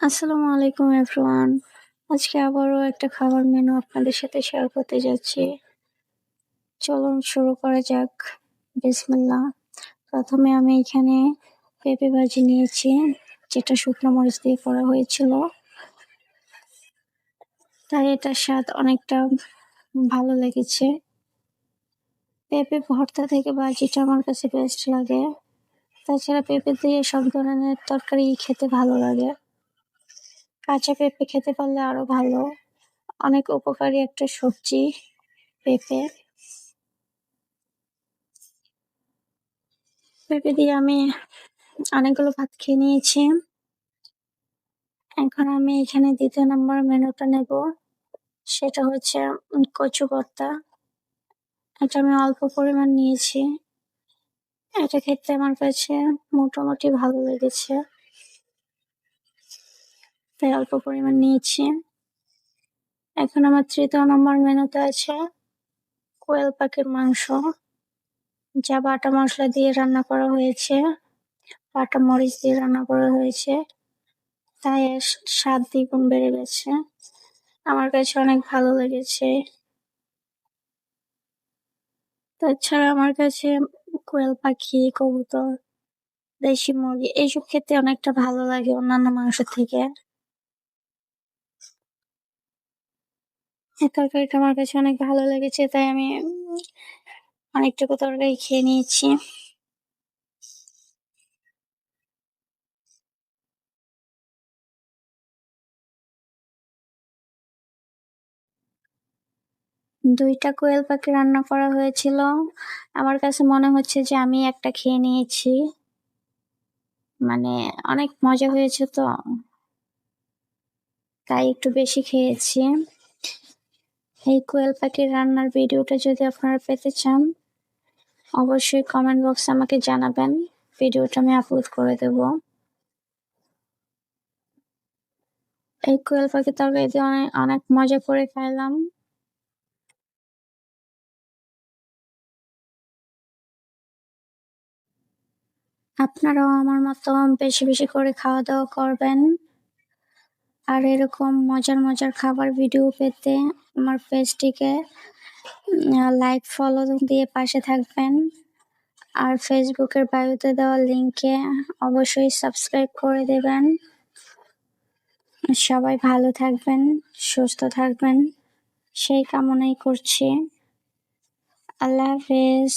আসসালামু আলাইকুম, এভরিওয়ান। আজকে আবারও একটা খাবার মেনু আপনাদের সাথে শেয়ার করতে যাচ্ছি। চলুন শুরু করা যাক। বিসমিল্লাহ। প্রথমে আমি এখানে পেঁপে ভাজি নিয়েছি, যেটা শুকনো মরিচ দিয়ে করা হয়েছিল। তাই এটার স্বাদ অনেকটা ভালো লেগেছে। পেঁপে ভর্তা থেকে ভাজিটা আমার কাছে বেস্ট লাগে। তাছাড়া পেঁপে দিয়ে সব ধরনের তরকারি খেতে ভালো লাগে। কাঁচা পেঁপে খেতে পারলে আরও ভালো। অনেক উপকারী একটা সবজি পেঁপে। পেঁপে দিয়ে আমি অনেকগুলো ভাত খেয়ে নিয়েছি। এখন আমি এখানে দ্বিতীয় নম্বর মেনুটা নেব। সেটা হচ্ছে কচু ভর্তা। এটা আমি অল্প পরিমাণ নিয়েছি। এটা খেতে আমার কাছে মোটামুটি ভালো লেগেছে। তাই অল্প পরিমাণ নিয়েছি। এখন আমার তৃতীয় নম্বর মেনুতে আছে কোয়েল পাখির মাংস। যা বাটা মশলা দিয়ে রান্না করা হয়েছে, বাটা মরিচ দিয়ে রান্না করা হয়েছে। তাই এর স্বাদ দ্বিগুণ বেড়ে গেছে। আমার কাছে অনেক ভালো লেগেছে। তাছাড়া আমার কাছে কোয়েল পাখি, কবুতর, দেশি মুরগি, এইসব খেতে অনেকটা ভালো লাগে অন্যান্য মাংস থেকে। তরকারিটা আমার কাছে অনেক ভালো লেগেছে, তাই আমি অনেকটুকু তরকারি খেয়ে নিয়েছি। দুইটা কোয়েল পাখি রান্না করা হয়েছিল। আমার কাছে মনে হচ্ছে যে আমি একটা খেয়ে নিয়েছি। মানে অনেক মজা হয়েছে তো, তাই একটু বেশি খেয়েছি। এই কোয়েল পাখির রান্নার ভিডিওটা যদি আপনারা পেতে চান, অবশ্যই কমেন্ট বক্সে আমাকে জানাবেন। ভিডিওটা আমি আপলোড করে দেব। এই কোয়েল পাখি তরকারি দিয়ে অনেক অনেক মজা করে খাইলাম। আপনারাও আমার মতো বেশি বেশি করে খাওয়া দাওয়া করবেন। আর এরকম মজার মজার খাবার ভিডিও পেতে আমার পেজটিকে লাইক ফলো দিয়ে পাশে থাকবেন। আর ফেসবুকের বায়ুতে দেওয়া লিঙ্কে অবশ্যই সাবস্ক্রাইব করে দেবেন। সবাই ভালো থাকবেন, সুস্থ থাকবেন। সেই কামনাই করছি। আল্লাহ হাফেজ।